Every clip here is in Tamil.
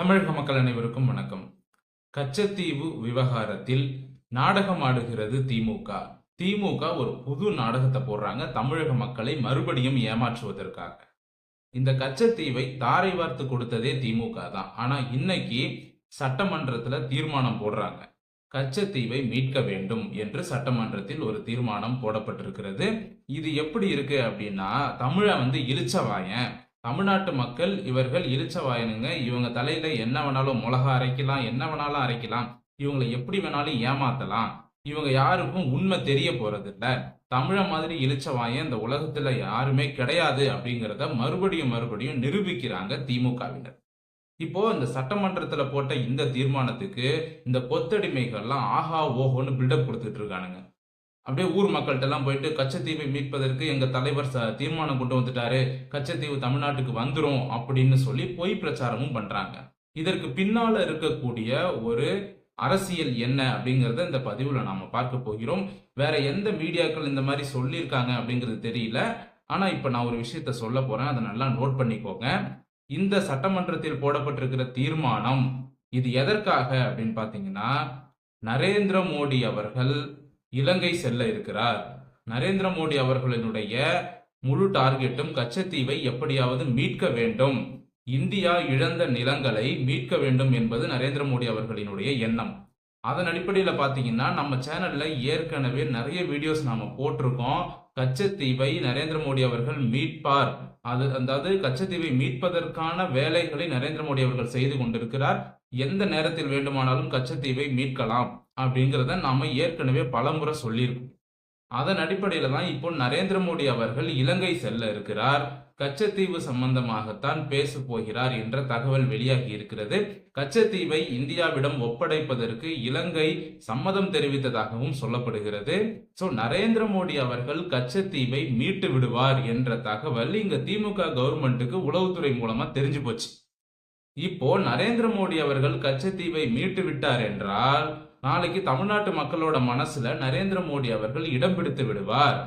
தமிழக மக்கள் அனைவருக்கும் வணக்கம். கச்சத்தீவு விவகாரத்தில் நாடகம் ஆடுகிறது திமுக. திமுக ஒரு புது நாடகத்தை போடுறாங்க. தமிழக மக்களை மறுபடியும் ஏமாற்றுவதற்காக. இந்த கச்சத்தீவை தாரை வார்த்து கொடுத்ததே திமுக தான். ஆனா இன்னைக்கு சட்டமன்றத்துல தீர்மானம் போடுறாங்க. கச்சத்தீவை மீட்க வேண்டும் என்று சட்டமன்றத்தில் ஒரு தீர்மானம் போடப்பட்டிருக்கிறது. இது எப்படி இருக்கு அப்படின்னா தமிழ வந்து இழிச்சவாயன் தமிழ்நாட்டு மக்கள் இவர்கள் இழிச்சவாயனுங்க இவங்க தலையில என்ன வேணாலும் மிளகா அரைக்கலாம் என்ன வேணாலும் அரைக்கலாம். இவங்களை எப்படி வேணாலும் ஏமாத்தலாம். இவங்க யாருக்கும் உண்மை தெரிய போறதில்ல. தமிழ மாதிரி இழிச்சவாயன் இந்த உலகத்துல யாருமே கிடையாது அப்படிங்கிறத மறுபடியும் மறுபடியும் நிரூபிக்கிறாங்க திமுகவினர். இப்போ இந்த சட்டமன்றத்துல போட்ட இந்த தீர்மானத்துக்கு இந்த கொத்தடிமைகள்லாம் ஆஹா ஓஹோன்னு பில்டப் கொடுத்துட்டு இருக்கானுங்க. அப்படியே ஊர் மக்கள்கிட்ட எல்லாம் போயிட்டு கச்சத்தீவை மீட்பதற்கு எங்க தலைவர் ச- தீர்மானம் கொண்டு வந்துட்டாரு. கச்சத்தீவு தமிழ்நாட்டுக்கு வந்துரும் அப்படின்னு சொல்லி பொய் பிரச்சாரமும் பண்றாங்க. இதற்கு பின்னால இருக்கக்கூடிய ஒரு அரசியல் என்ன அப்படிங்கிறத இந்த பதிவுல நாம பார்க்க போகிறோம். வேற எந்த மீடியாக்கள் இந்த மாதிரி சொல்லியிருக்காங்க அப்படிங்கிறது தெரியல. ஆனா இப்ப நான் ஒரு விஷயத்த சொல்ல போறேன். அதை நல்லா நோட் பண்ணிக்கோங்க. இந்த சட்டமன்றத்தில் போடப்பட்டிருக்கிற தீர்மானம் இது எதற்காக அப்படின்னு பாத்தீங்கன்னா நரேந்திர மோடி அவர்கள் இலங்கை செல்ல இருக்கிறார். நரேந்திர மோடி அவர்களினுடைய முழு டார்கெட்டும் கச்சத்தீவை எப்படியாவது மீட்க வேண்டும். இந்தியா இழந்த நிலங்களை மீட்க வேண்டும் என்பது நரேந்திர மோடி அவர்களினுடைய எண்ணம். அதன் அடிப்படையில் பார்த்தீங்கன்னா நம்ம சேனல்ல ஏற்கனவே நிறைய வீடியோஸ் நாம போட்டிருக்கோம். கச்சத்தீவை நரேந்திர மோடி அவர்கள் மீட்பார். அது அதாவது கச்சத்தீவை மீட்பதற்கான வேலைகளை நரேந்திர மோடி அவர்கள் செய்து கொண்டிருக்கிறார். எந்த நேரத்தில் வேண்டுமானாலும் கச்சத்தீவை மீட்கலாம். அப்படிங்கிறத நாம் ஏற்கனவே பலமுறை சொல்லியிருக்கோம். அதன் அடிப்படையில் தான் இப்போ நரேந்திர மோடி அவர்கள் இலங்கை செல்ல இருக்கிறார். கச்சத்தீவு சம்பந்தமாகத்தான் பேச போகிறார் என்ற தகவல் வெளியாகி இருக்கிறது. கச்சத்தீவை இந்தியாவிடம் ஒப்படைப்பதற்கு இலங்கை சம்மதம் தெரிவித்ததாகவும் சொல்லப்படுகிறது. ஸோ நரேந்திர மோடி அவர்கள் கச்சத்தீவை மீட்டு விடுவார் என்ற தகவல் இங்க திமுக கவர்மெண்ட்டுக்கு உளவுத்துறை மூலமா தெரிஞ்சு போச்சு. இப்போ நரேந்திர மோடி அவர்கள் கச்சத்தீவை மீட்டு விட்டார் என்றால் நாளைக்கு தமிழ்நாட்டு மக்களோட மனசுல நரேந்திர மோடி அவர்கள் இடம் பிடித்து விடுவார்.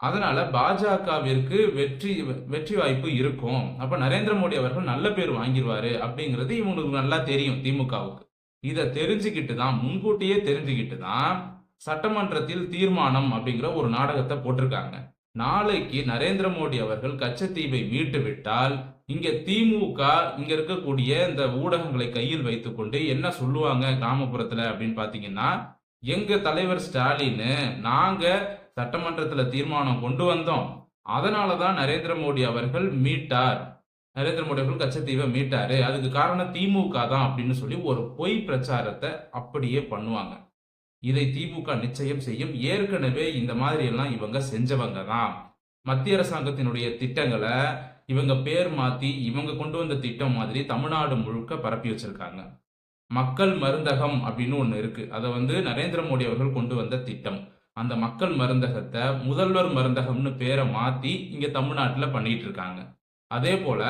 அதனால பாஜகவிற்கு வெற்றி வெற்றி வாய்ப்பு இருக்கும். அப்ப நரேந்திர மோடி அவர்கள் நல்ல பேர் வாங்கிடுவாரு அப்படிங்கிறது இவங்களுக்கு நல்லா தெரியும் திமுகவுக்கு. இதை தெரிஞ்சுக்கிட்டு தான் முன்கூட்டியே தெரிஞ்சுக்கிட்டு தான் சட்டமன்றத்தில் தீர்மானம் அப்படிங்கிற ஒரு நாடகத்தை போட்டிருக்காங்க. நாளைக்கு நரேந்திர மோடி அவர்கள் கச்சத்தீவை மீட்டு விட்டால் இங்க திமுக இங்க இருக்கக்கூடிய இந்த ஊடகங்களை கையில் வைத்துக்கொண்டு என்ன சொல்லுவாங்க கிராமப்புறத்துல அப்படின்னு பாத்தீங்கன்னா எங்க தலைவர் ஸ்டாலின் நாங்க சட்டமன்றத்துல தீர்மானம் கொண்டு வந்தோம். அதனாலதான் நரேந்திர மோடி அவர்கள் மீட்டார். நரேந்திர மோடி அவர்கள் கச்சத்தீவை மீட்டாரு. அதுக்கு காரணம் திமுக தான் அப்படின்னு சொல்லி ஒரு பொய் பிரச்சாரத்தை அப்படியே பண்ணுவாங்க. இதை திமுக நிச்சயம் செய்யும். ஏற்கனவே இந்த மாதிரி எல்லாம் இவங்க செஞ்சவங்க தான். மத்திய அரசாங்கத்தினுடைய திட்டங்களை இவங்க பேர் மாத்தி இவங்க கொண்டு வந்த திட்டம் மாதிரி தமிழ்நாடு முழுக்க பரப்பி வச்சிருக்காங்க. மக்கள் மருந்தகம் அப்படின்னு ஒன்று இருக்கு. அதை வந்து நரேந்திர மோடி அவர்கள் கொண்டு வந்த திட்டம். அந்த மக்கள் மருந்தகத்தை முதல்வர் மருந்தகம்னு பேரை மாத்தி இங்க தமிழ்நாட்டுல பண்ணிட்டு இருக்காங்க. அதே போல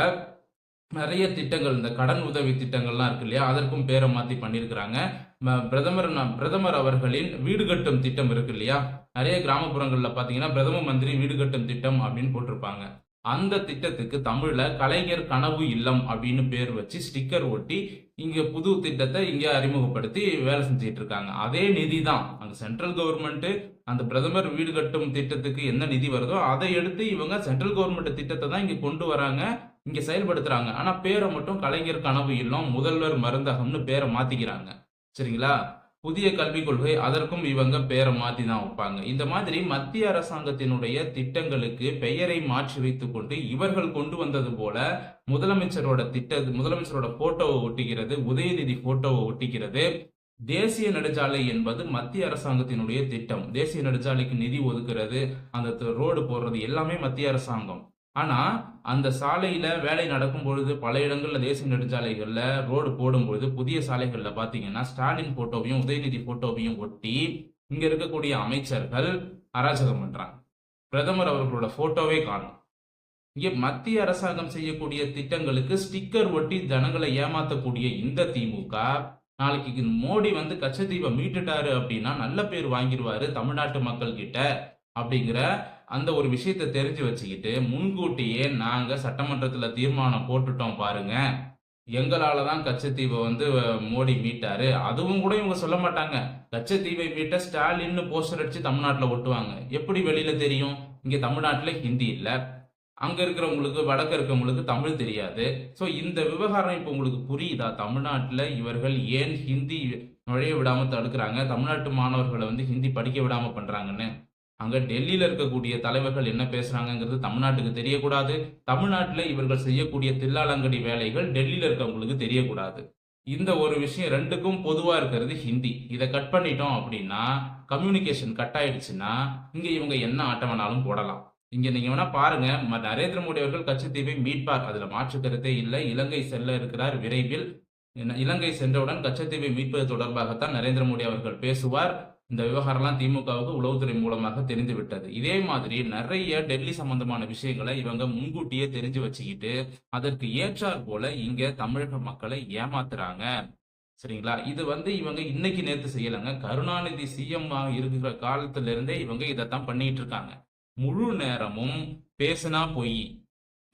நிறைய திட்டங்கள் இந்த கடன் உதவி திட்டங்கள்லாம் இருக்கு இல்லையா? அதற்கும் பேரை மாத்தி பண்ணியிருக்கிறாங்க. ம- பிரதமர் பிரதமர் அவர்களின் வீடு கட்டும் திட்டம் இருக்கு இல்லையா? நிறைய கிராமப்புறங்கள்ல பாத்தீங்கன்னா பிரதம மந்திரி வீடு கட்டும் திட்டம் அப்படின்னு போட்டிருப்பாங்க. அந்த திட்டத்துக்கு தமிழ்ல கலைஞர் கனவு இல்லம் அப்படின்னு பேர் வச்சு ஸ்டிக்கர் ஒட்டி இங்க புது திட்டத்தை இங்க அறிமுகப்படுத்தி வேலை செஞ்சுட்டு இருக்காங்க. அதே நிதி தான் அந்த சென்ட்ரல் கவர்மெண்ட் அந்த பிரதமர் வீடு கட்டும் திட்டத்துக்கு என்ன நிதி வருதோ அதை எடுத்து இவங்க சென்ட்ரல் கவர்மெண்ட் திட்டத்தை தான் இங்க கொண்டு வராங்க. இங்க செயல்படுத்துறாங்க. ஆனா பேரை மட்டும் கலைஞர் கனவு இல்லம் முதல்வர் மருந்தகம்னு பேரை மாத்திக்கிறாங்க. சரிங்களா? புதிய கல்விக் கொள்கை அதற்கும் இவங்க பேரை மாத்தி தான் வைப்பாங்க. இந்த மாதிரி மத்திய அரசாங்கத்தினுடைய திட்டங்களுக்கு பெயரை மாற்றி வைத்து கொண்டு இவர்கள் கொண்டு வந்தது போல முதலமைச்சரோட திட்ட முதலமைச்சரோட போட்டோவை ஒட்டிக்கிறது உதயநிதி போட்டோவை ஒட்டிக்கிறது. தேசிய நெடுஞ்சாலை என்பது மத்திய அரசாங்கத்தினுடைய திட்டம். தேசிய நெடுஞ்சாலைக்கு நிதி ஒதுக்குறது அந்த ரோடு போடுறது எல்லாமே மத்திய அரசாங்கம். ஆனால் அந்த சாலையில் வேலை நடக்கும் பொழுது பல இடங்களில் தேசிய நெடுஞ்சாலைகளில் ரோடு போடும்பொழுது புதிய சாலைகளில் பார்த்தீங்கன்னா ஸ்டாலின் போட்டோவையும் உதயநிதி போட்டோவையும் ஒட்டி இங்கே இருக்கக்கூடிய அமைச்சர்கள் அராஜகம் பண்ணுறாங்க பிரதமர் அவர்களோட போட்டோவே காணும். இங்கே மத்திய அரசாங்கம் செய்யக்கூடிய திட்டங்களுக்கு ஸ்டிக்கர் ஒட்டி ஜனங்களை ஏமாற்றக்கூடிய இந்த திமுக நாளைக்கு மோடி வந்து கச்சத்தீவை மீட்டுட்டாரு அப்படின்னா நல்ல பேர் வாங்கிடுவாரு தமிழ்நாட்டு மக்கள் கிட்ட அப்படிங்கிற அந்த ஒரு விஷயத்தை தெரிஞ்சு வச்சுக்கிட்டு முன்கூட்டியே நாங்கள் சட்டமன்றத்தில் தீர்மானம் போட்டுட்டோம் பாருங்க. எங்களால தான் கச்சத்தீவை வந்து மோடி மீட்டாரு. அதுவும் கூட இவங்க சொல்ல மாட்டாங்க. கச்சத்தீவை மீட்ட ஸ்டாலின்னு போஸ்டர் அடிச்சு தமிழ்நாட்டில் ஒட்டுவாங்க. எப்படி வெளியில தெரியும்? இங்க தமிழ்நாட்டில் ஹிந்தி இல்லை. அங்கே இருக்கிறவங்களுக்கு வடக்கு இருக்கிறவங்களுக்கு தமிழ் தெரியாது. ஸோ இந்த விவகாரம் இப்போ உங்களுக்கு புரியுதா? தமிழ்நாட்டில் இவர்கள் ஏன் ஹிந்தி நுழைய விடாமல் தடுக்கிறாங்க? தமிழ்நாட்டு மாணவர்களை வந்து ஹிந்தி படிக்க விடாமல் பண்ணுறாங்கன்னு அங்கே டெல்லியில் இருக்கக்கூடிய தலைவர்கள் என்ன பேசுகிறாங்கங்கிறது தமிழ்நாட்டுக்கு தெரியக்கூடாது. தமிழ்நாட்டில் இவர்கள் செய்யக்கூடிய தில்லாலங்கடி வேலைகள் டெல்லியில் இருக்கவங்களுக்கு தெரியக்கூடாது. இந்த ஒரு விஷயம் ரெண்டுக்கும் பொதுவாக இருக்கிறது ஹிந்தி. இதை கட் பண்ணிட்டோம் அப்படின்னா கம்யூனிகேஷன் கட் ஆயிடுச்சுன்னா இங்கே இவங்க என்ன ஆட்டம் வேணாலும் போடலாம். இங்கே நீங்கள் வேணால் பாருங்க நரேந்திர மோடி அவர்கள் கச்சத்தீவை மீட்பார். அதில் மாற்று கருத்தே இல்லை. இலங்கை செல்ல இருக்கிறார் விரைவில். என்ன- இலங்கை சென்றவுடன் கச்சத்தீவை மீட்பது தொடர்பாகத்தான் நரேந்திர மோடி அவர்கள் பேசுவார். இந்த விவகாரம்லாம் திமுகவுக்கு உளவுத்துறை மூலமாக தெரிந்து விட்டது இதே மாதிரி நிறைய டெல்லி சம்பந்தமான விஷயங்களை இவங்க முன்கூட்டியே தெரிஞ்சு வச்சுக்கிட்டு அதற்கு ஏற்றாற் போல இங்க தமிழக மக்களை ஏமாத்துறாங்க. சரிங்களா? இது வந்து இவங்க இன்னைக்கு நேற்று செய்யலைங்க. கருணாநிதி சிஎம் இருக்கிற காலத்துல இருந்தே இவங்க இதைத்தான் பண்ணிட்டு இருக்காங்க முழு நேரமும் பேசுனா பொய்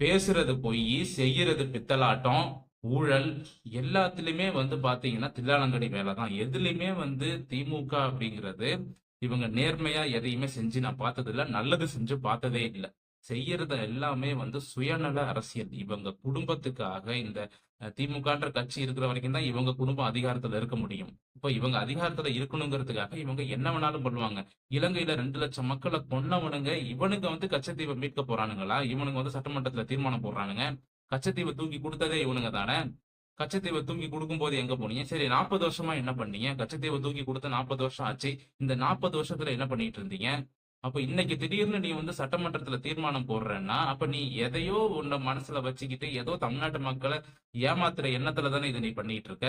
பேசுறது பொய் செய்யறது பித்தலாட்டம் ஊழல் எல்லாத்துலயுமே வந்து பாத்தீங்கன்னா தில்லாலங்கடி வேலை தான் எதுலையுமே வந்து திமுக அப்படிங்கிறது இவங்க நேர்மையா எதையுமே செஞ்சு நான் பார்த்ததில்ல. நல்லது செஞ்சு பார்த்ததே இல்லை. செய்யறது எல்லாமே வந்து சுயநல அரசியல். இவங்க குடும்பத்துக்காக இந்த திமுகன்ற கட்சி இருக்கிற வரைக்கும் தான் இவங்க குடும்பம் அதிகாரத்துல இருக்க முடியும். இப்போ இவங்க அதிகாரத்துல இருக்கணுங்கிறதுக்காக இவங்க என்ன வேணாலும் பண்ணுவாங்க. இலங்கையில ரெண்டு லட்சம் மக்களை கொன்னவனுங்க இவனுங்க வந்து கச்சத்தீவை மீட்க போறானுங்களா? இவனுங்க வந்து சட்டமன்றத்துல தீர்மானம் போடுறானுங்க. கச்சத்தீவை தூக்கி கொடுத்ததே இவனுங்க தானே? கச்சத்தீவை தூக்கி கொடுக்கும் போது எங்க போனீங்க? சரி நாற்பது வருஷமா என்ன பண்ணீங்க? கச்சத்தீவை தூக்கி கொடுத்த நாற்பது வருஷம் ஆச்சு. இந்த நாற்பது வருஷத்துல என்ன பண்ணிட்டு இருந்தீங்க? அப்ப இன்னைக்கு திடீர்னு நீ வந்து சட்டமன்றத்துல தீர்மானம் போடுறேன்னா அப்ப நீ எதையோ உன்னை மனசுல வச்சுக்கிட்டு ஏதோ தமிழ்நாட்டு மக்களை ஏமாத்துற எண்ணத்துல தானே இதை நீ பண்ணிட்டு இருக்க?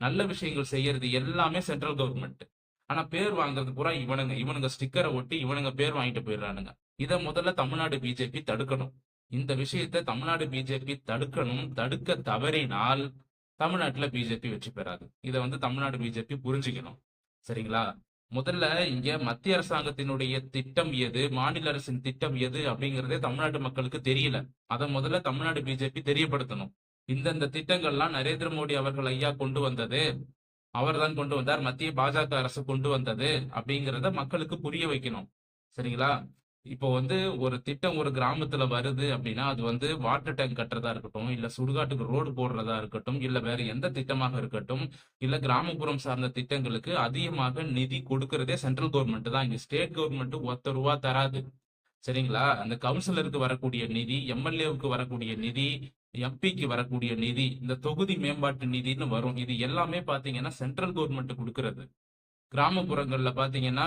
நல்ல விஷயங்கள் செய்யறது எல்லாமே சென்ட்ரல் கவர்மெண்ட் ஆனா பேர் வாங்குறது பூரா இவனுங்க. இவனுங்க ஸ்டிக்கரை ஒட்டி இவனுங்க பேர் வாங்கிட்டு போயிடுறானுங்க. இதை முதல்ல தமிழ்நாடு பிஜேபி தடுக்கணும். இந்த விஷயத்தை தமிழ்நாடு பிஜேபி தடுக்கணும் தடுக்க தவறினால் தமிழ்நாட்டுல பிஜேபி வெற்றி பெறாது. இதை வந்து தமிழ்நாடு பிஜேபி புரிஞ்சுக்கணும். சரிங்களா? முதல்ல இங்க மத்திய அரசாங்கத்தினுடைய திட்டம் எது மாநில அரசின் திட்டம் எது அப்படிங்கறதே தமிழ்நாட்டு மக்களுக்கு தெரியல. அதை முதல்ல தமிழ்நாடு பிஜேபி தெரியப்படுத்தணும். இந்தந்த திட்டங்கள்லாம் நரேந்திர மோடி அவர்கள் ஐயா கொண்டு வந்தது அவர்தான் கொண்டு வந்தார். மத்திய பாஜக அரசு கொண்டு வந்தது அப்படிங்கறத மக்களுக்கு புரிய வைக்கணும். சரிங்களா? இப்போ வந்து ஒரு திட்டம் ஒரு கிராமத்துல வருது அப்படின்னா அது வந்து வாட்டர் டேங்க் கட்டுறதா இருக்கட்டும் இல்ல சுடுகாட்டுக்கு ரோடு போடுறதா இருக்கட்டும் இல்ல வேற எந்த திட்டமாக இருக்கட்டும் இல்ல கிராமப்புறம் சார்ந்த திட்டங்களுக்கு அதிகமாக நிதி கொடுக்கறதே சென்ட்ரல் கவர்மெண்ட் தான். இங்க ஸ்டேட் கவர்மெண்ட் ஒத்த ரூபா தராது. சரிங்களா? அந்த கவுன்சிலருக்கு வரக்கூடிய நிதி எம்எல்ஏவுக்கு வரக்கூடிய நிதி எம்பிக்கு வரக்கூடிய நிதி இந்த தொகுதி மேம்பாட்டு நிதின்னு வரும். இது எல்லாமே பாத்தீங்கன்னா சென்ட்ரல் கவர்மெண்ட் கொடுக்கறது. கிராமப்புறங்கள்ல பாத்தீங்கன்னா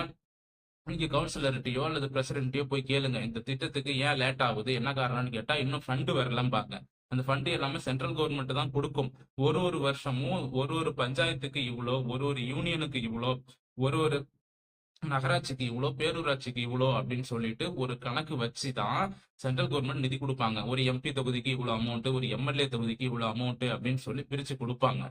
நீங்க கவுன்சிலர்கிட்டயோ அல்லது பிரசிடென்ட்டையோ போய் கேளுங்க. இந்த திட்டத்துக்கு ஏன் லேட் ஆகுது? என்ன காரணம்னு கேட்டா இன்னும் ஃபண்டு வரலம்பாங்க. அந்த ஃபண்டு எல்லாமே சென்ட்ரல் கவர்மெண்ட் தான் கொடுக்கும். ஒரு ஒரு வருஷமும் ஒரு ஒரு பஞ்சாயத்துக்கு இவ்வளோ ஒரு ஒரு யூனியனுக்கு இவ்வளோ ஒரு ஒரு நகராட்சிக்கு இவ்வளோ பேரூராட்சிக்கு இவ்வளோ அப்படின்னு சொல்லிட்டு ஒரு கணக்கு வச்சு தான் சென்ட்ரல் கவர்மெண்ட் நிதி கொடுப்பாங்க. ஒரு எம்பி தொகுதிக்கு இவ்வளோ அமௌண்ட்டு ஒரு எம்எல்ஏ தொகுதிக்கு இவ்வளோ அமௌண்ட்டு அப்படின்னு சொல்லி பிரித்து கொடுப்பாங்க.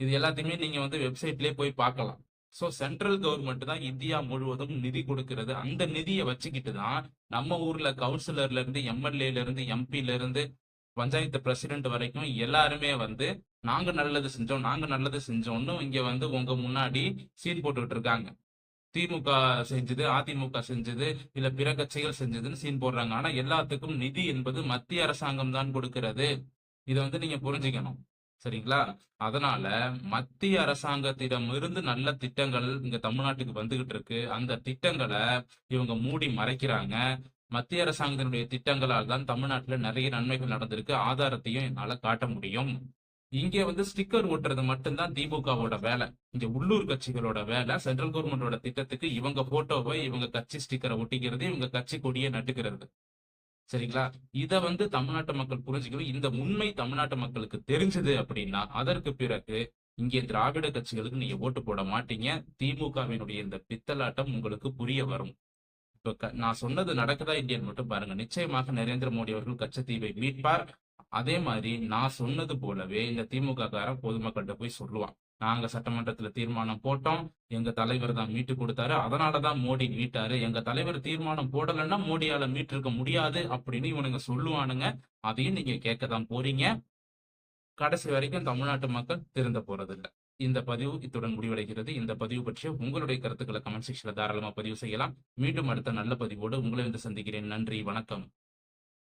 இது எல்லாத்தையுமே நீங்கள் வந்து வெப்சைட்லயே போய் பார்க்கலாம். ஸோ சென்ட்ரல் கவர்மெண்ட் தான் இந்தியா முழுவதும் நிதி கொடுக்கிறது. அந்த நிதியை வச்சுக்கிட்டு தான் நம்ம ஊர்ல கவுன்சிலர்ல இருந்து எம்எல்ஏல இருந்து எம்பில இருந்து பஞ்சாயத்து பிரசிடென்ட் வரைக்கும் எல்லாருமே வந்து நாங்க நல்லது செஞ்சோம் நாங்க நல்லது செஞ்சோம்னு இங்க வந்து உங்க முன்னாடி சீன் போட்டுக்கிட்டு இருக்காங்க. திமுக செஞ்சது அதிமுக செஞ்சது இல்ல பிற கட்சிகள் செஞ்சதுன்னு சீன் போடுறாங்க. ஆனா எல்லாத்துக்கும் நிதி என்பது மத்திய அரசாங்கம் தான் கொடுக்கிறது. இதை வந்து நீங்க புரிஞ்சுக்கணும். சரிங்களா? அதனால மத்திய அரசாங்கத்திடம் இருந்து நல்ல திட்டங்கள் இங்க தமிழ்நாட்டுக்கு வந்துகிட்டு இருக்கு. அந்த திட்டங்களை இவங்க மூடி மறைக்கிறாங்க. மத்திய அரசாங்கத்தினுடைய திட்டங்களால் தான் தமிழ்நாட்டுல நிறைய நன்மைகள் நடந்திருக்கு. ஆதாரத்தையும் என்னால காட்ட முடியும். இங்க வந்து ஸ்டிக்கர் ஒட்டுறது மட்டும்தான் திமுகவோட வேலை. இந்த உள்ளூர் கட்சிகளோட வேலை. சென்ட்ரல் கவர்மெண்டோட திட்டத்துக்கு இவங்க போட்டோவை இவங்க கட்சி ஸ்டிக்கரை ஒட்டிக்கிறது இவங்க கட்சி கொடியை நட்டுக்கிறது. சரிங்களா? இதை வந்து தமிழ்நாட்டு மக்கள் புரிஞ்சுக்கணும் இந்த உண்மை தமிழ்நாட்டு மக்களுக்கு தெரிஞ்சது அப்படின்னா அதற்கு பிறகு இங்கே திராவிட கட்சிகளுக்கு நீங்க ஓட்டு போட மாட்டீங்க. திமுகவினுடைய இந்த பித்தலாட்டம் உங்களுக்கு புரிய வரும். இப்ப நான் சொன்னது நடக்குதா இல்லையான்னு மட்டும் பாருங்க. நிச்சயமாக நரேந்திர மோடி அவர்கள் கச்சத்தீவை மீட்பார். அதே மாதிரி நான் சொன்னது போலவே இந்த திமுக காரன் பொதுமக்கள்கிட்ட போய் சொல்லுவான். நாங்க சட்டமன்றத்துல தீர்மானம் போட்டோம். எங்க தலைவர் தான் மீட்டு கொடுத்தாரு. அதனாலதான் மோடி மீட்டாரு. எங்க தலைவர் தீர்மானம் போடலைன்னா மோடியால மீட்டிருக்க முடியாது அப்படின்னு இவனுங்க சொல்லுவானுங்க. அதையும் நீங்க கேட்க தான் போறீங்க. கடைசி வரைக்கும் தமிழ்நாட்டு மக்கள் திருந்த போறதில்லை. இந்த பதிவு இத்துடன் முடிவடைகிறது. இந்த பதிவு பற்றிய உங்களுடைய கருத்துக்களை கமெண்ட் செக்ஷன்ல தாராளமா பதிவு செய்யலாம். மீண்டும் அடுத்த நல்ல பதிவோடு உங்களை வந்து சந்திக்கிறேன். நன்றி. வணக்கம்.